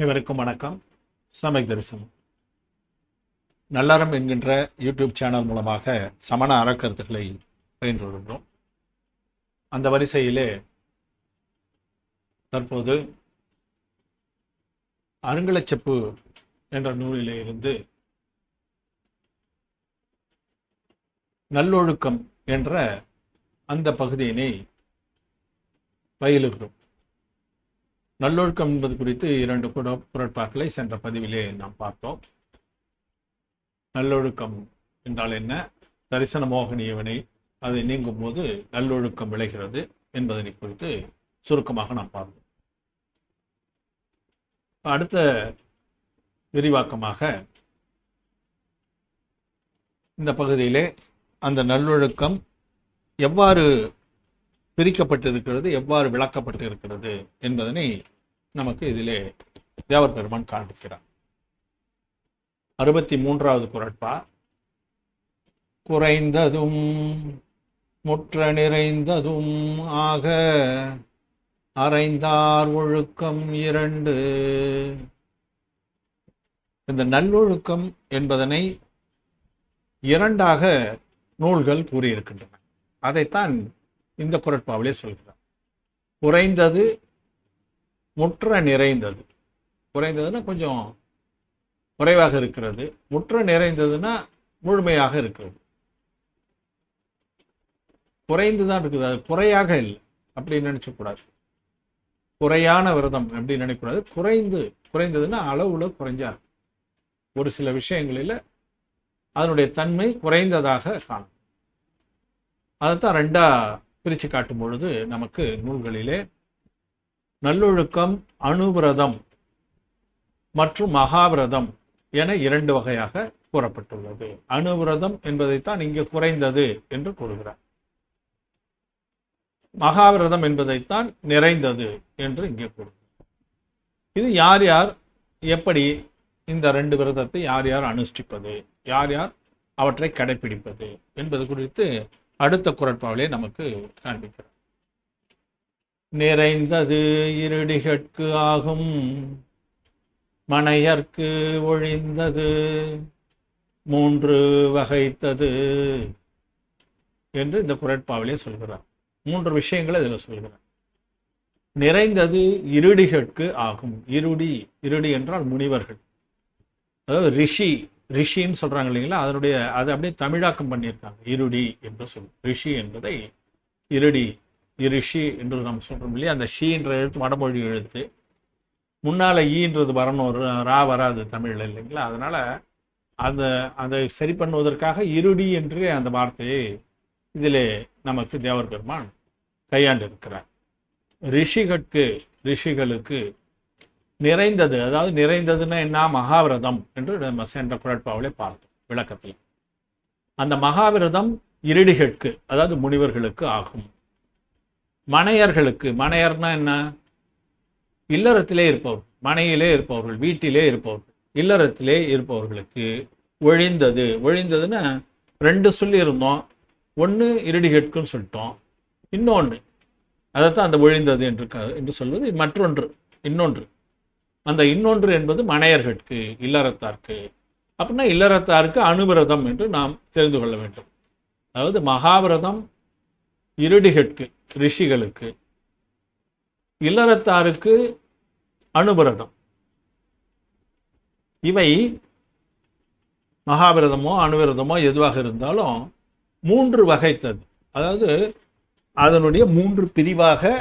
அனைவருக்கும் வணக்கம். சமய தரிசனம். நல்லறம் என்கின்ற யூடியூப் சேனல் மூலமாக சமண அறக்கருத்துக்களை பயின்று வருகிறோம் அந்த வரிசையிலே தற்போது அருங்கலச்செப்பு என்ற நூலிலே இருந்து நல்லொழுக்கம் என்ற அந்த பகுதியினை பயிலுகிறோம். நல்லொழுக்கம் என்பது குறித்து இரண்டு குட குரட்பாக்களை சென்ற பதிவிலே நாம் பார்த்தோம். நல்லொழுக்கம் என்றால் என்ன? தரிசன மோகனியவனை அதை நீங்கும் போது நல்லொழுக்கம் விளைகிறது என்பதனை குறித்து சுருக்கமாக நாம் பார்த்தோம் அடுத்த விரிவாக்கமாக இந்த பகுதியிலே அந்த நல்லொழுக்கம் எவ்வாறு பிரிக்கப்பட்டிருக்கிறது எவ்வாறு விளக்கப்பட்டு இருக்கிறது என்பதனை நமக்கு இதிலே தேவர் பெருமான் காண்பிக்கிறார். அறுபத்தி மூன்றாவது குரட்பா குறைந்ததும் முற்ற நிறைந்ததும் ஆக அரைந்தார் ஒழுக்கம் இரண்டு. இந்த நல்லொழுக்கம் என்பதனை இரண்டாக நூல்கள் கூறியிருக்கின்றன. அதைத்தான் இந்த குரட்பாவிலே சொல்கிறார். குறைந்தது முற்ற நிறைந்தது. குறைந்ததுன்னா கொஞ்சம் குறைவாக இருக்கிறது. முற்ற நிறைந்ததுன்னா முழுமையாக இருக்கிறது. குறைந்து தான் இருக்குது. அது குறையாக இல்லை. அப்படின்னு நினைச்சக்கூடாது குறையான விரதம் அப்படின்னு நினைக்கக்கூடாது குறைந்து குறைந்ததுன்னா அளவுல குறைஞ்சா ஒரு சில விஷயங்களில் அதனுடைய தன்மை குறைந்ததாக காணும். அதைத்தான் ரெண்டா பிரித்து காட்டும் பொழுது நமக்கு நூல்களிலே நல்லொழுக்கம் அணுவிரதம் மற்றும் மகாவிரதம் என இரண்டு வகையாக கூறப்பட்டுள்ளது. அணுவிரதம் என்பதைத்தான் இங்கு குறைந்தது என்று கூறுகிறார். மகாவிரதம் என்பதைத்தான் நிறைந்தது என்று இங்கே கூறுகிறார். இது யார் யார் எப்படி இந்த ரெண்டு விரதத்தை யார் யார் அனுஷ்டிப்பது யார் யார் அவற்றை கடைபிடிப்பது என்பது குறித்து அடுத்த குரட்பாவிலே நமக்கு காண்பிக்கிறார் நிறைந்தது இருடிகட்கு ஆகும். மனையர்க்கு ஒழிந்தது மூன்று வகைத்தது என்று இந்த குரட்பாவிலே சொல்கிறார். மூன்று விஷயங்களை இதில் சொல்கிறார். நிறைந்தது இருடிகட்கு ஆகும். இருடி இருடி என்றால் முனிவர்கள். அதாவது ரிஷி ரிஷின்னு சொல்கிறாங்க இல்லைங்களா? அதனுடைய அதை அப்படியே தமிழாக்கம் பண்ணியிருக்காங்க. இருடி என்று சொல் ரிஷி என்பதை இருடி இரிஷி என்று நம்ம சொல்றோம் இல்லையா? அந்த ஷீன்ற எழுத்து வடமொழி எழுத்து. முன்னால் ஈன்றது வரணும் ஒரு ரா வராது தமிழில் இல்லைங்களா? அதனால் அந்த அதை சரி பண்ணுவதற்காக இருடி என்று அந்த வார்த்தையை இதில் நமக்கு தேவர் பெருமான் கையாண்டு இருக்கிறார் ரிஷிகட்கு ரிஷிகளுக்கு நிறைந்தது அதாவது நிறைந்ததுன்னா என்ன? மகாவிரதம் என்று நம்ம சென்ற குழப்பாவிலே பார்த்தோம் விளக்கத்தில். அந்த மகாவிரதம் இருடிகட்கு அதாவது முனிவர்களுக்கு ஆகும். மனையர்களுக்கு மனையர்னா என்ன? இல்லறத்திலே இருப்பவர் மனையிலே இருப்பவர்கள் வீட்டிலே இருப்பவர்கள் இல்லறத்திலே இருப்பவர்களுக்கு ஒழிந்தது. ஒழிந்ததுன்னா ரெண்டு சொல்லியிருந்தோம். ஒன்று இருடிகட்குன்னு சொல்லிட்டோம். இன்னொன்று அதைத்தான் அந்த ஒழிந்தது என்று க- என்று சொல்வது மற்றொன்று இன்னொன்று. அந்த இன்னொன்று என்பது மனையர்களுக்கு இல்லறத்தார்க்கு. அப்படின்னா இல்லறத்தாருக்கு அனுவிரதம் என்று நாம் தெரிந்து கொள்ள வேண்டும். அதாவது மகாவிரதம் இருடிகட்கு ரிஷிகளுக்கு இல்லறத்தாருக்கு அனுபிரதம். இவை மகாபிரதமோ அணுவிரதமோ எதுவாக இருந்தாலும் மூன்று வகைத்தது. அதாவது அதனுடைய மூன்று பிரிவாக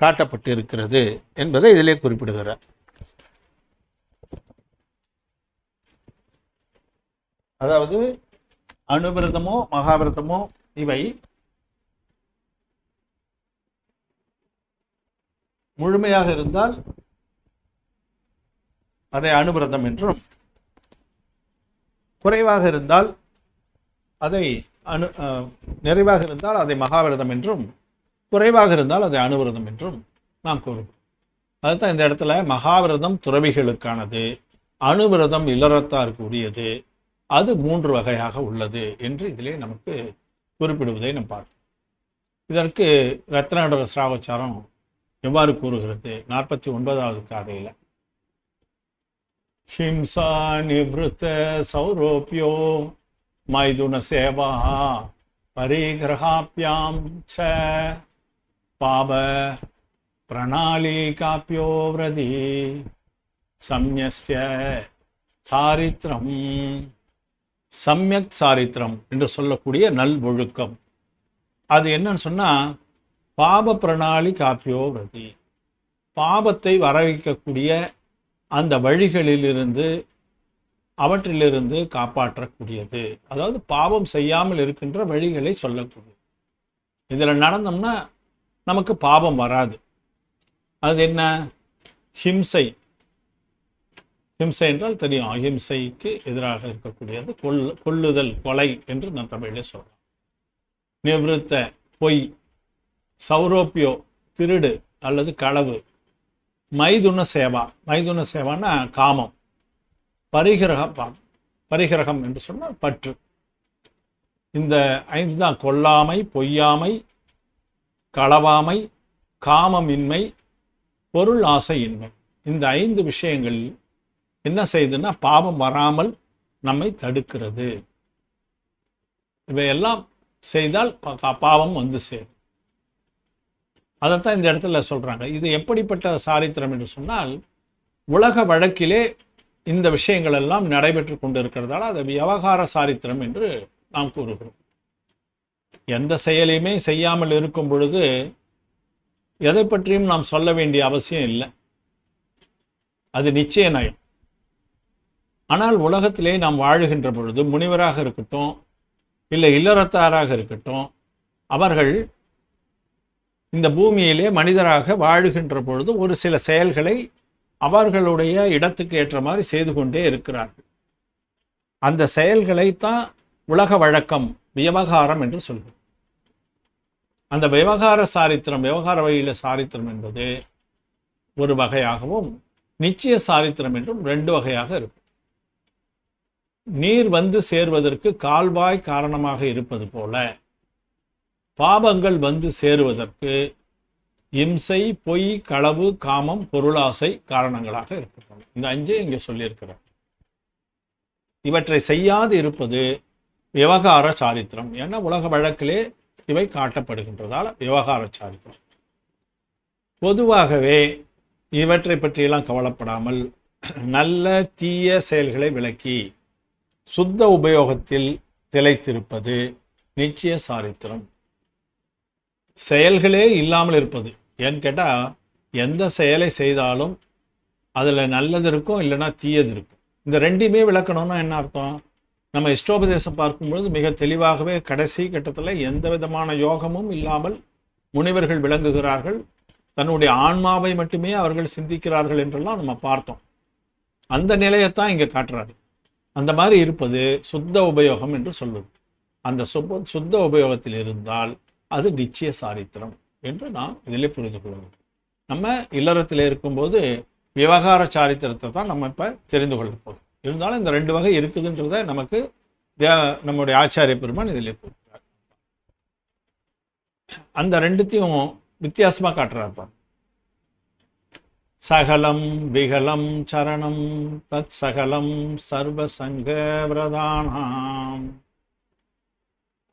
காட்டப்பட்டு இருக்கிறது என்பதை இதிலே குறிப்பிடுகிறார். அதாவது அணுவிரதமோ மகாபிரதமோ இவை முழுமையாக இருந்தால் அதை அணுவிரதம் என்றும் குறைவாக இருந்தால் அதை அணு நிறைவாக இருந்தால் அதை மகாவிரதம் என்றும் குறைவாக இருந்தால் அதை அணுவிரதம் என்றும் நாம் கூறுவோம். அதுதான் இந்த இடத்துல மகாவிரதம் துறவிகளுக்கானது அணுவிரதம் இல்லறத்தாருக்கு உரியது அது மூன்று வகையாக உள்ளது என்று இதிலே நமக்கு குறிப்பிடுவதை நாம் பார்ப்போம். இதற்கு ரத்னாடர சிராவச்சாரம் எவ்வாறு கூறுகிறது? நாற்பத்தி ஒன்பதாவது காதையில். ஹிம்சா நிவத்த சௌரோப்பியோ மைதுன சேவா பரிகிரகாப்பியாம் ச பாப பிரணாளிகாப்பியோ விரதி சம்யஸ்ய சாரித்திரம் சம்யக் சாரித்திரம் என்று சொல்லக்கூடிய நல் ஒழுக்கம் அது என்னன்னு சொன்னா பாப பிரணாளி காப்பியோ விரதி. பாபத்தை வரவைக்கக்கூடிய அந்த வழிகளிலிருந்து அவற்றிலிருந்து காப்பாற்றக்கூடியது. அதாவது பாவம் செய்யாமல் இருக்கின்ற வழிகளை சொல்லக்கூடியது. இதில் நடந்தோம்னா நமக்கு பாவம் வராது. அது என்ன? ஹிம்சை. ஹிம்சை என்றால் தெரியும். அஹிம்சைக்கு எதிராக இருக்கக்கூடியது. கொல் கொல்லுதல் கொலை என்று நான் தமிழிலே சொல்கிறோம் நிவிருத்த பொய் சௌரோப்பியோ திருடு அல்லது களவு. மைதுன சேவா. மைதுன சேவான்னா காமம். பரிகிரகம் பரிகிரகம் என்று சொன்னால் பற்று. இந்த ஐந்து தான் கொல்லாமை பொய்யாமை களவாமை காமமின்மை பொருள் ஆசையின்மை. இந்த ஐந்து விஷயங்கள் என்ன செய்யுதுன்னா பாவம் வராமல் நம்மை தடுக்கிறது. இவையெல்லாம் செய்தால் பாவம் வந்து சேரும். அதைத்தான் இந்த இடத்துல சொல்கிறாங்க இது எப்படிப்பட்ட சாரித்திரம் என்று சொன்னால் உலக வழக்கிலே இந்த விஷயங்கள் எல்லாம் நடைபெற்று கொண்டிருக்கிறதால அது விவகார சாரித்திரம் என்று நாம் கூறுகிறோம். எந்த செயலையுமே செய்யாமல் இருக்கும் பொழுது எதை பற்றியும் நாம் சொல்ல வேண்டிய அவசியம் இல்லை. அது நிச்சய நயம். ஆனால் உலகத்திலே நாம் வாழுகின்ற பொழுது முனிவராக இருக்கட்டும் இல்லை இல்லறத்தாராக இருக்கட்டும் அவர்கள் இந்த பூமியிலே மனிதராக வாழுகின்ற பொழுது ஒரு சில செயல்களை அவர்களுடைய இடத்துக்கு ஏற்ற மாதிரி செய்து கொண்டே இருக்கிறார்கள். அந்த செயல்களைத்தான் உலக வழக்கம் விவகாரம் என்று சொல்கிறோம் அந்த விவகார சாரித்திரம் விவகார வழியில் சாரித்திரம் என்பது ஒரு வகையாகவும் நிச்சய சாரித்திரம் என்றும் ரெண்டு வகையாக இருக்கும். நீர் வந்து சேர்வதற்கு கால்வாய் காரணமாக இருப்பது போல பாபங்கள் வந்து சேருவதற்கு இம்சை பொய் களவு காமம் பொருளாசை காரணங்களாக இருக்கின்றன. இந்த அஞ்சு இங்கே சொல்லியிருக்கிறார். இவற்றை செய்யாது இருப்பது விவகார சாரித்திரம் ஏன்னா உலக வழக்கிலே இவை காட்டப்படுகின்றதால் விவகார சாரித்திரம் பொதுவாகவே இவற்றை பற்றியெல்லாம் கவலைப்படாமல் நல்ல தீய செயல்களை விளக்கி சுத்த உபயோகத்தில் திளைத்திருப்பது நிச்சய சாரித்திரம் செயல்களே இல்லாமல் இருப்பது. ஏன்னு கேட்டால் எந்த செயலை செய்தாலும் அதில் நல்லது இருக்கும் இல்லைன்னா தீயது இருக்கும். இந்த ரெண்டையுமே விளக்கணும்னா என்ன அர்த்தம்? நம்ம இஷ்டோபதேசம் பார்க்கும்பொழுது மிக தெளிவாகவே கடைசி கட்டத்தில் எந்த விதமான யோகமும் இல்லாமல் முனிவர்கள் விளங்குகிறார்கள். தன்னுடைய ஆன்மாவை மட்டுமே அவர்கள் சிந்திக்கிறார்கள் என்றெல்லாம் நம்ம பார்த்தோம். அந்த நிலையத்தான் இங்கே காட்டுறாரு. அந்த மாதிரி இருப்பது சுத்த உபயோகம் என்று சொல்வது. அந்த சுப்ப சுத்த உபயோகத்தில் இருந்தால் அது நிச்சய சாரித்திரம் என்று நாம் இதில் புரிந்து கொள்ளணும் நம்ம இல்லறத்தில் இருக்கும்போது விவகார சாரித்திரத்தை தான் நம்ம இப்போ தெரிந்து கொள்ள போகிறோம் இருந்தாலும் இந்த ரெண்டு வகை இருக்குதுன்றத நமக்கு தே- நம்முடைய ஆச்சாரிய பெருமான் இதில் கூறுகிறார். அந்த ரெண்டுத்தையும் வித்தியாசமா காட்டுறாருப்பார் சகலம் விகலம் சரணம் தத் சகலம் சர்வசங்க விரதானாம்.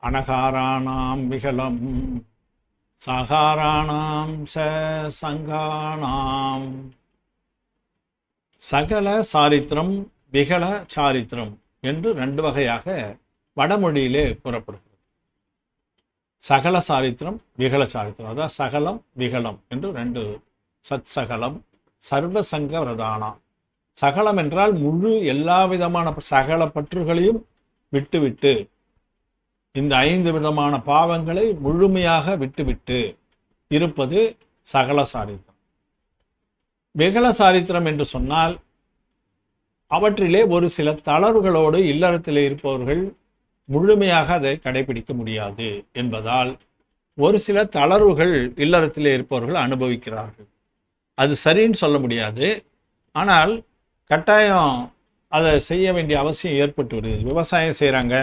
அனகாராணாம் விகலம். சகாராணாம் ச சங்கானாம் சகல சாரித்திரம் விகல சாரித்திரம் என்று ரெண்டு வகையாக வடமொழியிலே கூறப்படுகிறது. சகல சாரித்திரம் விகல சாரித்திரம். அதாவது சகலம் விகலம் என்று ரெண்டு சத் சகலம் சர்வசங்க பிரதானா சகலம் என்றால் முழு எல்லா விதமான சகல பற்றுகளையும் விட்டுவிட்டு இந்த ஐந்து விதமான பாவங்களை முழுமையாக விட்டுவிட்டு இருப்பது சகல சாரித்திரம். விகல சாரித்திரம் என்று சொன்னால் அவற்றிலே ஒரு சில தளர்வுகளோடு இல்லறத்தில் இருப்பவர்கள் முழுமையாக அதை கடைபிடிக்க முடியாது என்பதால் ஒரு சில தளர்வுகள் இல்லறத்தில் இருப்பவர்கள் அனுபவிக்கிறார்கள். அது சரின்னு சொல்ல முடியாது. ஆனால் கட்டாயம் அதை செய்ய வேண்டிய அவசியம் ஏற்பட்டு வருது. விவசாயம் செய்கிறாங்க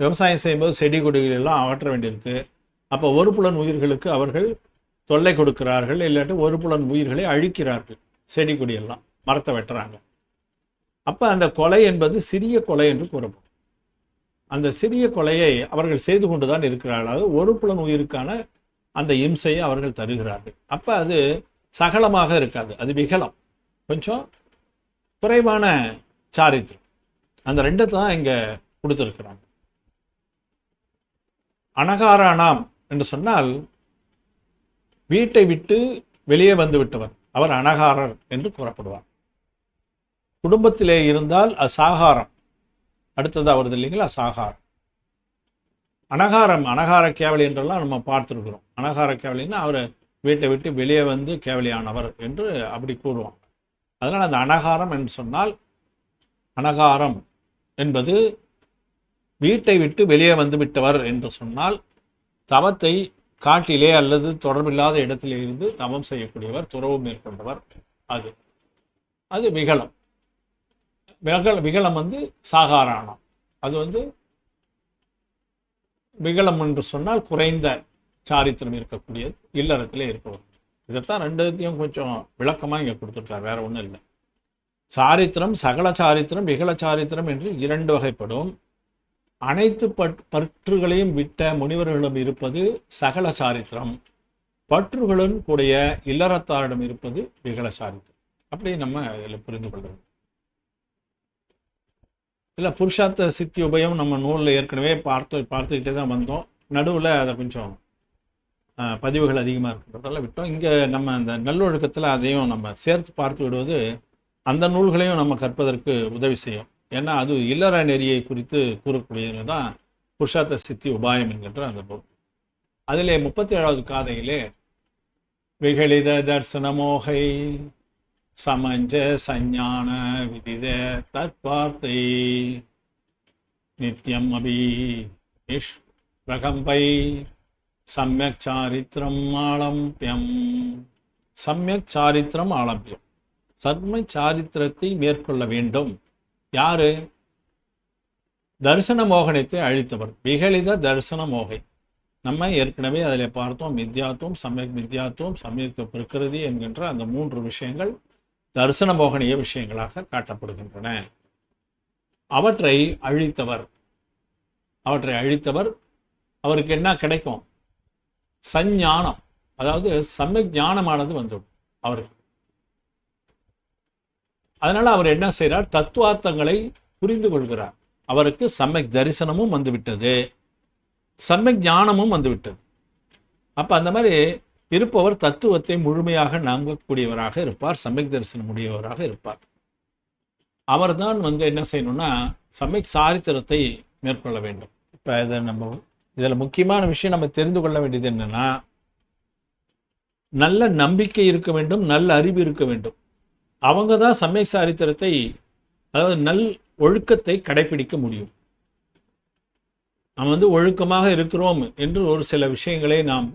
விவசாயம் செய்யும்போது செடி கொடிகள் எல்லாம் அகற்ற வேண்டியிருக்கு. அப்போ ஒரு புலன் உயிர்களுக்கு அவர்கள் தொல்லை கொடுக்கிறார்கள் இல்லாட்டி ஒரு புலன் உயிர்களை அழிக்கிறார்கள் செடி கொடியெல்லாம் மரத்தை வெட்டுறாங்க. அப்போ அந்த கொலை என்பது சிறிய கொலை என்று கூறப்படும். அந்த சிறிய கொலையை அவர்கள் செய்து கொண்டு தான் இருக்கிறார்கள். அதாவது ஒரு புலன் உயிருக்கான அந்த இம்சையை அவர்கள் தருகிறார்கள். அப்போ அது சகலமாக இருக்காது அது விகலம். கொஞ்சம் குறைவான சாரித்திரம். அந்த ரெண்டு தான் இங்கே கொடுத்துருக்குறாங்க. அனகாரானாம் என்று சொன்னால் வீட்டை விட்டு வெளியே வந்து விட்டவர் அவர் அனகாரர் என்று கூறப்படுவார் குடும்பத்திலே இருந்தால் அசாகாரம். அடுத்தது அவரது இல்லைங்களா? சாகாரம் அனகாரம் அனகார கேவலி என்றெல்லாம் நம்ம பார்த்துருக்குறோம். அனகார கேவலின்னா அவர் வீட்டை விட்டு வெளியே வந்து கேவலியானவர் என்று அப்படி கூறுவாங்க அதனால் அந்த அனகாரம் என்று சொன்னால் அனகாரம் என்பது வீட்டை விட்டு வெளியே வந்து விட்டவர் என்று சொன்னால் தவத்தை காட்டிலே அல்லது தொடர்பில்லாத இடத்திலே இருந்து தவம் செய்யக்கூடியவர் துறவு மேற்கொண்டவர் அது. அது விகலம். விகல விகலம் வந்து சாகாராணம். அது வந்து விகலம் என்று சொன்னால் குறைந்த சாரித்திரம் இருக்கக்கூடியது இல்லறத்திலே இருப்பவர். இதைத்தான் ரெண்டுத்தையும் கொஞ்சம் விளக்கமாக இங்கே கொடுத்துருக்கார் வேற ஒன்றும் இல்லை. சாரித்திரம் சகல சாரித்திரம் விகல சாரித்திரம் என்று இரண்டு வகைப்படும். அனைத்து பட் பற்றுகளையும் விட்ட முனிவர்களிடம் இருப்பது சகல சாரித்திரம் பற்றுகளுடன் கூடிய இல்லறத்தாரிடம் இருப்பது விகல சாரித்திரம் அப்படி நம்ம இதில் புரிந்து கொள்வோம் இல்லை புருஷார்த்த சித்தி உபயம் நம்ம நூலில் ஏற்கனவே பார்த்து பார்த்துக்கிட்டே தான் வந்தோம். நடுவில் அதை கொஞ்சம் பதிவுகள் அதிகமாக இருக்கிறதால விட்டோம். இங்கே நம்ம அந்த நல்லொழுக்கத்தில் அதையும் நம்ம சேர்த்து பார்த்து விடுவது அந்த நூல்களையும் நம்ம கற்பதற்கு உதவி செய்யும். ஏன்னா அது இல்லற நெறியை குறித்து கூறக்கூடியது தான் புருஷார்த்த சித்தி உபாயம் என்கின்ற அந்த புக் அதிலே முப்பத்தி ஏழாவது காதையிலே விகலித தர்சனமோகை சமஞ்ச சஞ்ஞான விதித தற்பார்த்தை நித்யம் அபி இஷ் பிரகம்பை சமயக் சாரித்திரம் ஆலம்பியம். சமயக் சாரித்திரம் ஆலம்பியம். சர்ம சாரித்திரத்தை மேற்கொள்ள வேண்டும். யாரு? தரிசன மோகனத்தை அழித்தவர். விகலித தரிசன மோகை. நம்ம ஏற்கனவே அதில் பார்த்தோம் மித்யாத்துவம் சமயக் மித்யாத்துவம் சமயத்துவ பிரகிருதி என்கின்ற அந்த மூன்று விஷயங்கள் தரிசன மோகனிய விஷயங்களாக காட்டப்படுகின்றன. அவற்றை அழித்தவர். அவற்றை அழித்தவர் அவருக்கு என்ன கிடைக்கும்? சஞ்ஞானம். அதாவது சமயக் ஞானமானது வந்துவிடும் அவருக்கு. அதனால் அவர் என்ன செய்கிறார் தத்துவார்த்தங்களை புரிந்து கொள்கிறார். அவருக்கு சமயக் தரிசனமும் வந்துவிட்டது. சமயக் ஞானமும் வந்துவிட்டது. அப்போ அந்த மாதிரி இருப்பவர் தத்துவத்தை முழுமையாக நம்பக்கூடியவராக இருப்பார். சமயக் தரிசனம் உடையவராக இருப்பார். அவர்தான் வந்து என்ன செய்யணும்னா சமயக் சாரித்திரத்தை மேற்கொள்ள வேண்டும். இப்போ இதை நம்ம இதில் முக்கியமான விஷயம் நம்ம தெரிந்து கொள்ள வேண்டியது என்னன்னா நல்ல நம்பிக்கை இருக்க வேண்டும் நல்ல அறிவு இருக்க வேண்டும். அவங்க தான் சமயக் சாரித்திரத்தை அதாவது நல் ஒழுக்கத்தை கடைபிடிக்க முடியும். நாம் வந்து ஒழுக்கமாக இருக்கிறோம் என்று ஒரு சில விஷயங்களை நாம்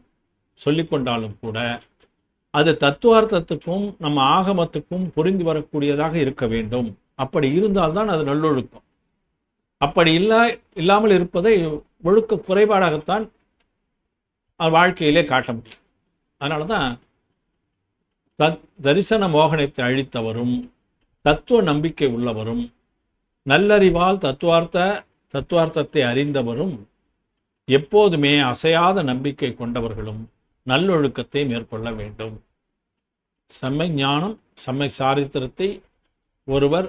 சொல்லிக்கொண்டாலும் கூட அது தத்துவார்த்தத்துக்கும் நம்ம ஆகமத்துக்கும் புரிந்து வரக்கூடியதாக இருக்க வேண்டும். அப்படி இருந்தால்தான் அது நல்லொழுக்கம். அப்படி இல்லா இல்லாமல் இருப்பதை ஒழுக்க குறைபாடாகத்தான் வாழ்க்கையிலே காட்ட முடியும். அதனால தான் தத் தரிசன மோகனத்தை அழித்தவரும் தத்துவ நம்பிக்கை உள்ளவரும் நல்லறிவால் தத்துவார்த்த தத்துவார்த்தத்தை அறிந்தவரும் எப்போதுமே அசையாத நம்பிக்கை கொண்டவர்களும் நல்லொழுக்கத்தை மேற்கொள்ள வேண்டும். செம்மை ஞானம் செம்மை சாரித்திரத்தை ஒருவர்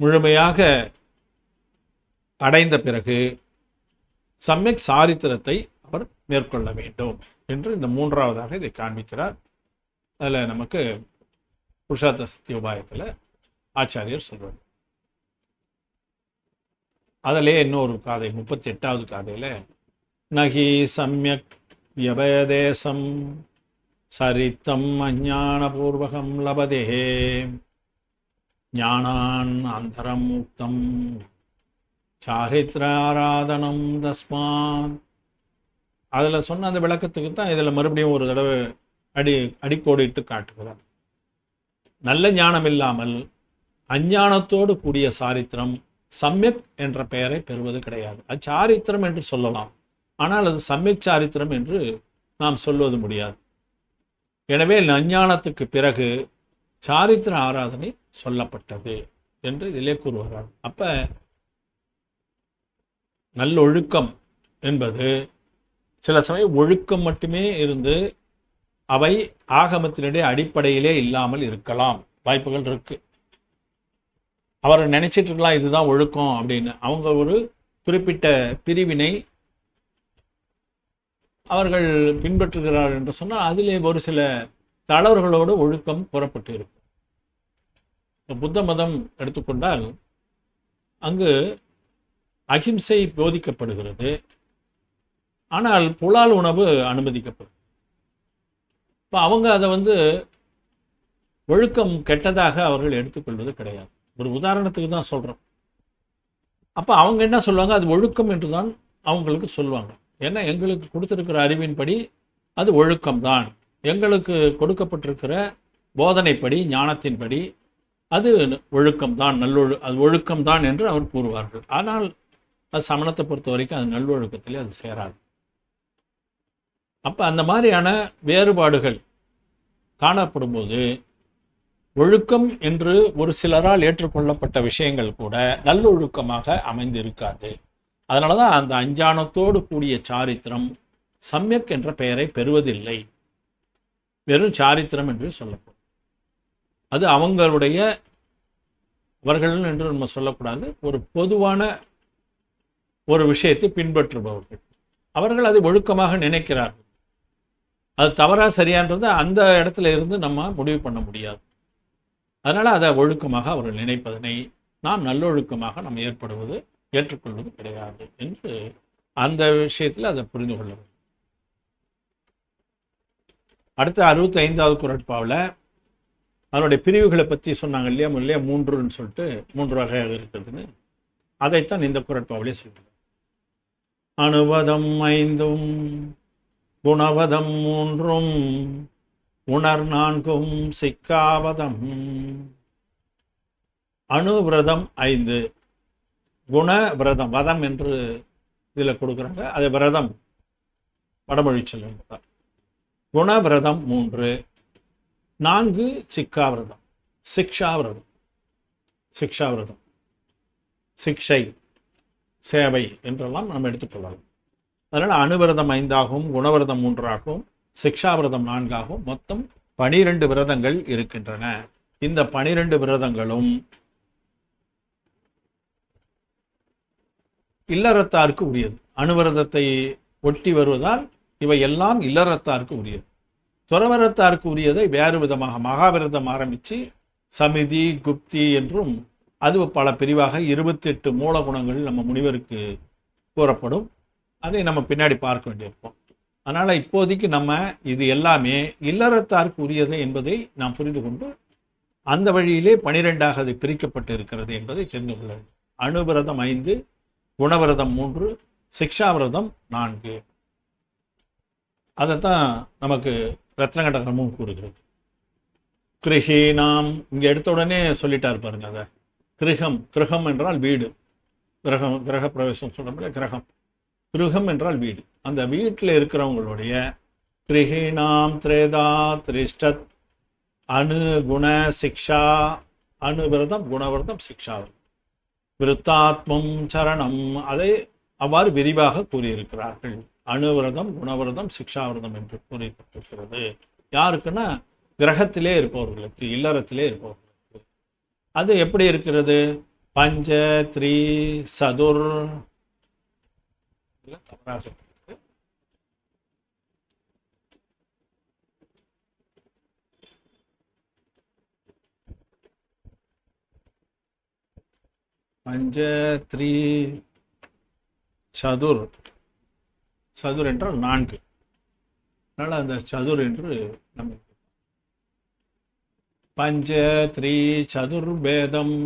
முழுமையாக அடைந்த பிறகு சம்யக் சாரித்திரத்தை அவர் மேற்கொள்ள வேண்டும் என்று இந்த மூன்றாவதாக இதை காண்பிக்கிறார். அதில் நமக்கு புருஷார்த்த சக்தி உபாயத்தில் ஆச்சாரியர் சொல்வார் அதிலே இன்னொரு காதை முப்பத்தி எட்டாவது காதையில் நகி சமயக் வியபயதேசம் சரித்தம் அஞ்ஞானபூர்வகம் லபதே. ஞானான் அந்தரம் முக்தம் சாரித்ராராதனம் தஸ்மான் அதில் சொன்ன அந்த விளக்கத்துக்கு தான் இதில் மறுபடியும் ஒரு தடவை அடி அடிக்கோடிட்டு காட்டுகிறார். நல்ல ஞானம் இல்லாமல் அஞ்ஞானத்தோடு கூடிய சாரித்திரம் சம்யக் என்ற பெயரை பெறுவது கிடையாது. அது சாரித்திரம் என்று சொல்லலாம். ஆனால் அது சம்யக் சாரித்திரம் என்று நாம் சொல்வது முடியாது. எனவே அஞ்ஞானத்துக்கு பிறகு சாரித்திர ஆராதனை சொல்லப்பட்டது என்று இதிலே கூறுகிறார். அப்ப நல்லொழுக்கம் என்பது சில சமயம் ஒழுக்கம் மட்டுமே இருந்து அவை ஆகமத்தினுடைய அடிப்படையிலே இல்லாமல் இருக்கலாம். வாய்ப்புகள் இருக்கு. அவர் நினைச்சிட்டு இருக்கலாம் இதுதான் ஒழுக்கம் அப்படின்னு. அவங்க ஒரு குறிப்பிட்ட பிரிவினை அவர்கள் பின்பற்றுகிறார் என்று சொன்னால் அதிலே ஒரு சில தளர்வுகளோடு ஒழுக்கம் கூறப்பட்டு இருக்கும். புத்த மதம் எடுத்துக்கொண்டால் அங்கு அகிம்சை போதிக்கப்படுகிறது. ஆனால் புலால் உணவு அனுமதிக்கப்படும். இப்போ அவங்க அதை வந்து ஒழுக்கம் கெட்டதாக அவர்கள் எடுத்துக்கொள்வது கிடையாது. ஒரு உதாரணத்துக்கு தான் சொல்கிறோம் அப்போ அவங்க என்ன சொல்லுவாங்க? அது ஒழுக்கம் என்று தான் அவங்களுக்கு சொல்லுவாங்க. ஏன்னா எங்களுக்கு கொடுத்துருக்கிற அறிவின்படி அது ஒழுக்கம் தான் எங்களுக்கு கொடுக்கப்பட்டிருக்கிற போதனைப்படி ஞானத்தின்படி அது ஒழுக்கம்தான் நல்லொழு அது ஒழுக்கம்தான் என்று அவர் கூறுவார்கள். ஆனால் அது சமணத்தை பொறுத்த வரைக்கும் அது நல்லொழுக்கத்திலே அது சேராது. அப்போ அந்த மாதிரியான வேறுபாடுகள் காணப்படும்போது ஒழுக்கம் என்று ஒரு சிலரால் ஏற்றுக்கொள்ளப்பட்ட விஷயங்கள் கூட நல்லொழுக்கமாக அமைந்திருக்காது. அதனால தான் அந்த அஞ்ஞானத்தோடு கூடிய சாரித்திரம் சம்யக் என்ற பெயரை பெறுவதில்லை. வெறும் சாரித்திரம் என்று சொல்லப்படும். அது அவங்களுடைய அவர்கள் என்று நம்ம சொல்லக்கூடாது. ஒரு பொதுவான ஒரு விஷயத்தை பின்பற்றுபவர்கள். அவர்கள் அதை ஒழுக்கமாக நினைக்கிறார்கள். அது தவறா சரியான்றது அந்த இடத்துல இருந்து நம்ம முடிவு பண்ண முடியாது. அதனால் அதை ஒழுக்கமாக அவர்கள் நினைப்பதனை நாம் நல்லொழுக்கமாக நம்ம ஏற்படுவது ஏற்றுக்கொள்வது கிடையாது என்று அந்த விஷயத்தில் அதை புரிந்து கொள்ள வேண்டும். அடுத்த அறுபத்தி ஐந்தாவது குரட்பாவில் அதனுடைய பிரிவுகளை பற்றி சொன்னாங்க இல்லையா? இல்லையா மூன்றுன்னு சொல்லிட்டு மூன்று வகையாக இருக்கிறதுன்னு. அதைத்தான் இந்த குரட்பாவிலே சொல்கிறார் அனுபதம் ஐந்தும் குணவதம் மூன்றும் உணர் நான்கும் சிக்காவதம். அணுவிரதம் ஐந்து குண விரதம் வதம் என்று இதில் கொடுக்குறாங்க. அது விரதம் வடமொழி சொல்லுங்க குணவிரதம் மூன்று நான்கு சிக்காவிரதம் சிக்ஷாவிரதம் சிக்ஷாவிரதம் சிக்ஷை சேவை என்றெல்லாம் நாம் எடுத்துக்கொள்ளலாம். அதனால் அணுவிரதம் ஐந்தாகவும் குணவிரதம் மூன்றாகவும் சிக்ஷாவிரதம் நான்காகவும் மொத்தம் பனிரெண்டு விரதங்கள் இருக்கின்றன. இந்த பனிரெண்டு விரதங்களும் இல்லறத்தாருக்கு உரியது. அணுவிரதத்தை ஒட்டி வருவதால் இவை எல்லாம் இல்லறத்தாருக்கு உரியது. துறவரத்தாருக்கு உரியதை வேறு விதமாக மகாவிரதம் ஆரம்பித்து சமிதி குப்தி என்றும் அது பல பிரிவாக இருபத்தெட்டு மூல குணங்கள் நம்ம முனிவருக்கு கூறப்படும். அதை நம்ம பின்னாடி பார்க்க வேண்டியிருப்போம் அதனால் இப்போதைக்கு நம்ம இது எல்லாமே இல்லறத்தாருக்கு உரியது என்பதை நாம் புரிந்து கொண்டு அந்த வழியிலே பனிரெண்டாக அது பிரிக்கப்பட்டு இருக்கிறது என்பதை தெரிந்து கொள்ள வேண்டும். அணுவிரதம் ஐந்து குணவிரதம் மூன்று சிக்ஷாவிரதம் நான்கு. அதைத்தான் நமக்கு ரத்னகடகமும் கூறுகிறது. கிருஹீனாம் இங்கே எடுத்த உடனே சொல்லிட்டார் பாருங்க அதை. கிரகம் கிரகம் என்றால் வீடு. கிரகம் கிரக பிரவேசம் சொல்ல கிரகம். கிருகம் என்றால் வீடு. அந்த வீட்டில் இருக்கிறவங்களுடைய கிருஹீனாம் திரேதா திரிஷ்டத் அணு குண சிக்ஷா அணுவிரதம் குணவிரதம் சிக்ஷாவிரதம் விருத்தாத்மம் சரணம். அதை அவ்வாறு விரிவாக கூறியிருக்கிறார்கள். அணுவிரதம் குணவிரதம் சிக்ஷாவிரதம் என்று கூறப்பட்டிருக்கிறது. யாருக்குன்னா கிரகத்திலே இருப்பவர்களுக்கு இல்லறத்திலே இருப்பவர்களுக்கு. அது எப்படி இருக்கிறது? பஞ்ச த்ரீ சதுர் பஞ்ச த்ரீ சதுர். சதுர் என்றால் நான்கு. அதனால் அந்த சதுர் என்று நம்ம பஞ்ச த்ரீ சதுர்வேதம்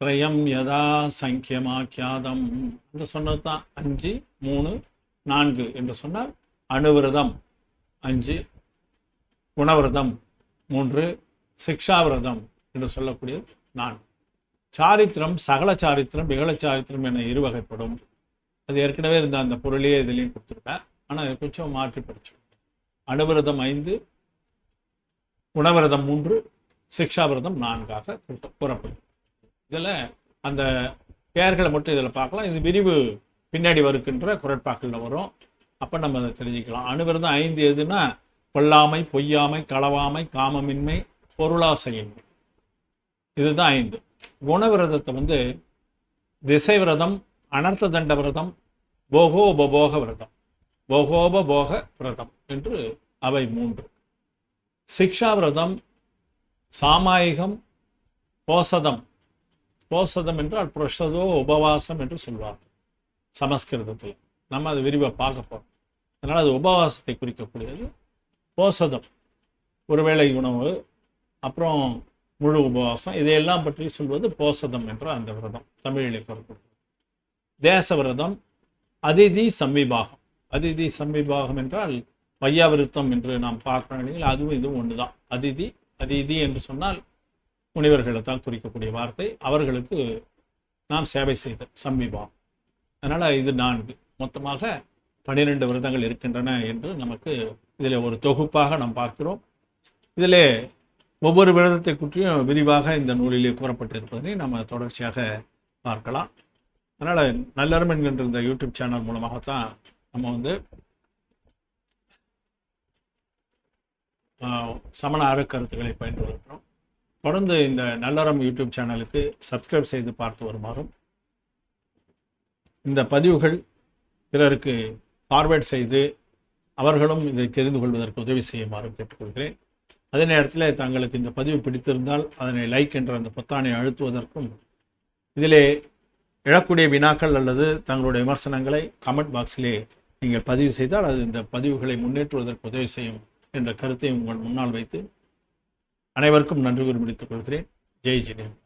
திரயம் யதா சங்கியமாக்கியாதம் என்று சொன்னது தான் அஞ்சு மூணு நான்கு என்று சொன்னால் அணுவிரதம். அஞ்சு குணவிரதம். மூன்று சிக்ஷாவிரதம் என்று சொல்லக்கூடியது நான்கு. சாரித்திரம் சகல சாரித்திரம் விகல சாரித்திரம் என இரு வகைப்படும் அது ஏற்கனவே இருந்த அந்த பொருளையே இதுலேயும் கொடுத்துருப்பேன். ஆனால் அதை கொஞ்சம் மாற்றி படிச்சோம் அணுவிரதம் ஐந்து உணவிரதம் மூன்று சிக்ஷாவிரதம் நான்காக கூறப்படும். இதில் அந்த பெயர்களை மட்டும் இதில் பார்க்கலாம். இது விரிவு பின்னாடி வருகின்ற குரட்பாக்களில் வரும். அப்போ நம்ம அதை தெரிஞ்சுக்கலாம். அணுவிரதம் ஐந்து எதுனா? கொல்லாமை பொய்யாமை களவாமை காமமின்மை பொருளாசையின்மை. இதுதான் ஐந்து. குணவிரதத்தை வந்து திசை விரதம் அனர்த்த தண்ட விரதம் போகோபபோக விரதம். போகோபபோக விரதம் என்று அவை மூன்று. சிக்ஷா விரதம் சாமாயிகம் போசதம். போசதம் என்றால் புருஷதோ உபவாசம் என்று சொல்வார்கள். சமஸ்கிருதத்தில். நம்ம அதை விரிவாக பார்க்க போகிறோம் அதனால் அது உபவாசத்தை குறிக்கக்கூடியது. போசதம். ஒருவேளை உணவு அப்புறம் முழு உபவாசம் இதையெல்லாம் பற்றி சொல்வது போசதம் என்ற அந்த விரதம் தமிழிலே கூறப்படுகிறது தேச விரதம் அதிதி சம்விபாகம். அதிதி சம்விபாகம் என்றால் வையாவிருத்தம் என்று நாம் பார்க்கிறோம் நிலையில் அதுவும் இதுவும் ஒன்று தான் அதிதி அதிதி என்று சொன்னால் முனிவர்களை தான் குறிக்கக்கூடிய வார்த்தை. அவர்களுக்கு நாம் சேவை செய்த சமீபம். அதனால் இது நான்கு. மொத்தமாக பன்னிரெண்டு விரதங்கள் இருக்கின்றன என்று நமக்கு இதில் ஒரு தொகுப்பாக நாம் பார்க்கிறோம். இதில் ஒவ்வொரு விரதத்தை பற்றியும் விரிவாக இந்த நூலிலே கூறப்பட்டிருப்பதை நம்ம தொடர்ச்சியாக பார்க்கலாம். அதனால் நல்லறம் என்கின்ற இந்த யூடியூப் சேனல் மூலமாகத்தான் நம்ம வந்து சமண அறக்கருத்துக்களை பயின்று வருகிறோம். தொடர்ந்து இந்த நல்லறம் யூடியூப் சேனலுக்கு சப்ஸ்கிரைப் செய்து பார்த்து வருமாறும் இந்த பதிவுகள் பிறருக்கு ஃபார்வேர்ட் செய்து அவர்களும் இதை தெரிந்து கொள்வதற்கு உதவி செய்யுமாறும் கேட்டுக்கொள்கிறேன். அதே நேரத்தில் தங்களுக்கு இந்த பதிவு பிடித்திருந்தால் அதனை லைக் என்ற அந்த பொத்தானை அழுத்துவதற்கும் இதிலே எழக்கூடிய வினாக்கள் அல்லது தங்களுடைய விமர்சனங்களை கமெண்ட் பாக்ஸிலே நீங்கள் பதிவு செய்தால் அது இந்த பதிவுகளை முன்னேற்றுவதற்கு உதவி செய்யும் என்ற கருத்தை உங்கள் முன்னால் வைத்து அனைவருக்கும் நன்றி கூறி முடித்துக் கொள்கிறேன். ஜெய் ஜினேந்திர